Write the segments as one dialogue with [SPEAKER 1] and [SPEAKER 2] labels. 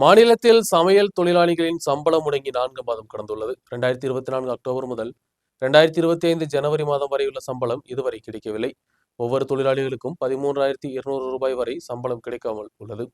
[SPEAKER 1] மாநிலத்தில் சமையல் தொழிலாளிகளின் சம்பளம் முடங்கி நான்கு மாதம் கடந்துள்ளது. ரெண்டாயிரத்தி இருபத்தி நான்கு அக்டோபர் முதல் ரெண்டாயிரத்தி இருபத்தி ஐந்து ஜனவரி மாதம் வரையுள்ள சம்பளம் இதுவரை கிடைக்கவில்லை. ஒவ்வொரு தொழிலாளிகளுக்கும் பதிமூன்றாயிரத்தி இருநூறு ரூபாய் வரை சம்பளம் கிடைக்காமல் உள்ளது.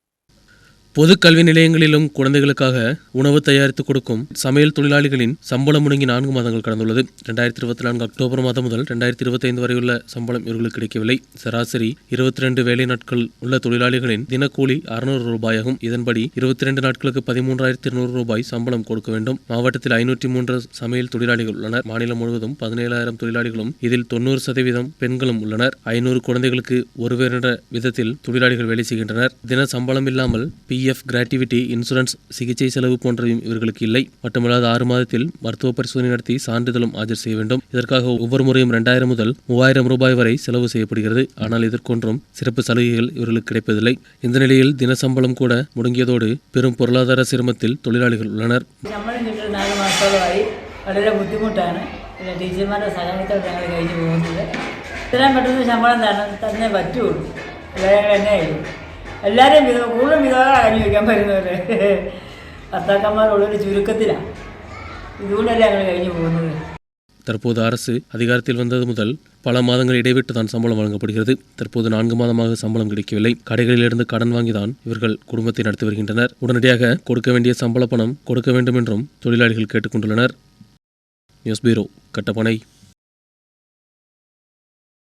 [SPEAKER 1] பொது கல்வி நிலையங்களிலும் குழந்தைகளுக்காக உணவு தயாரித்து கொடுக்கும் சமையல் தொழிலாளிகளின் சம்பளம் முடங்கி நான்கு மாதங்கள் கடந்துள்ளது. ரெண்டாயிரத்தி இருபத்தி நான்கு அக்டோபர் மாதம் முதல் ரெண்டாயிரத்தி இருபத்தி ஐந்து வரையுள்ள சம்பளம் இவர்களுக்கு கிடைக்கவில்லை. சராசரி இருபத்தி ரெண்டு வேலை நாட்கள் உள்ள தொழிலாளிகளின் தினக்கூலி அறுநூறு ரூபாயாகும். இதன்படி இருபத்தி ரெண்டு நாட்களுக்கு பதிமூன்றாயிரத்தி இருநூறு ரூபாய் சம்பளம் கொடுக்க வேண்டும். மாவட்டத்தில் ஐநூற்றி மூன்று சமையல் தொழிலாளிகள் உள்ளனர். மாநிலம் முழுவதும் பதினேழாயிரம் தொழிலாளிகளும் இதில் தொண்ணூறு சதவீதம் பெண்களும் உள்ளனர். ஐநூறு குழந்தைகளுக்கு ஒருவர் விதத்தில் தொழிலாளிகள் வேலை செய்கின்றனர். தின சம்பளம் இல்லாமல் பி. எஃப் கிராட்டிவிட்டி இன்சூரன்ஸ் சிகிச்சை செலவு போன்றவையும் இவர்களுக்கு இல்லை மட்டுமல்லாது ஆறு மாதத்தில் மருத்துவ பரிசோதனை நடத்தி சான்றிதழும் ஆஜர் செய்ய வேண்டும் இதற்காக ஒவ்வொரு முறையும் இரண்டாயிரம் முதல் மூவாயிரம் ரூபாய் வரை செலவு செய்யப்படுகிறது ஆனால் இதற்கொன்றும் சிறப்பு சலுகைகள் இவர்களுக்கு கிடைப்பதில்லை இந்த நிலையில் தின சம்பளம் கூட முடங்கியதோடு பெரும் பொருளாதார சிரமத்தில் தொழிலாளிகள் உள்ளனர்
[SPEAKER 2] ശമ്പളം കിട്ടുന്ന നാല് മാസത്തോളമായി വളരെ ബുദ്ധിമുട്ടാണ് പിന്നെ ടീച്ചർമാരുടെ സഹായത്തോടെ ഞങ്ങൾ കഴിഞ്ഞു പോകുന്നത് ഇത്രയും പെട്ടെന്ന് ശമ്പളം തന്നെ തന്നെ പറ്റുള്ളൂ അല്ലാതെ ഞങ്ങൾ എന്നെ കഴിയും എല്ലാവരെയും വിധവ കൂടുതലും വിധവകളാണ് കഞ്ഞി വയ്ക്കാൻ വരുന്നവർ ഭർത്താക്കന്മാരുള്ളൊരു ചുരുക്കത്തിലാണ് ഇതുകൊണ്ടല്ലേ ഞങ്ങൾ കഴിഞ്ഞു പോകുന്നത്
[SPEAKER 1] தற்போது அரசு அதிகாரத்தில் வந்தது முதல் பல மாதங்கள் இடைவிட்டு தான் சம்பளம் வழங்கப்படுகிறது தற்போது நான்கு மாதமாக சம்பளம் கிடைக்கவில்லை கடைகளிலிருந்து கடன் வாங்கிதான் இவர்கள் குடும்பத்தை நடத்தி வருகின்றனர் உடனடியாக கொடுக்க வேண்டிய சம்பள பணம் கொடுக்க வேண்டும் என்றும் தொழிலாளிகள் கேட்டுக்கொண்டுள்ளனர் நியூஸ் பீரோ கட்டப்பனை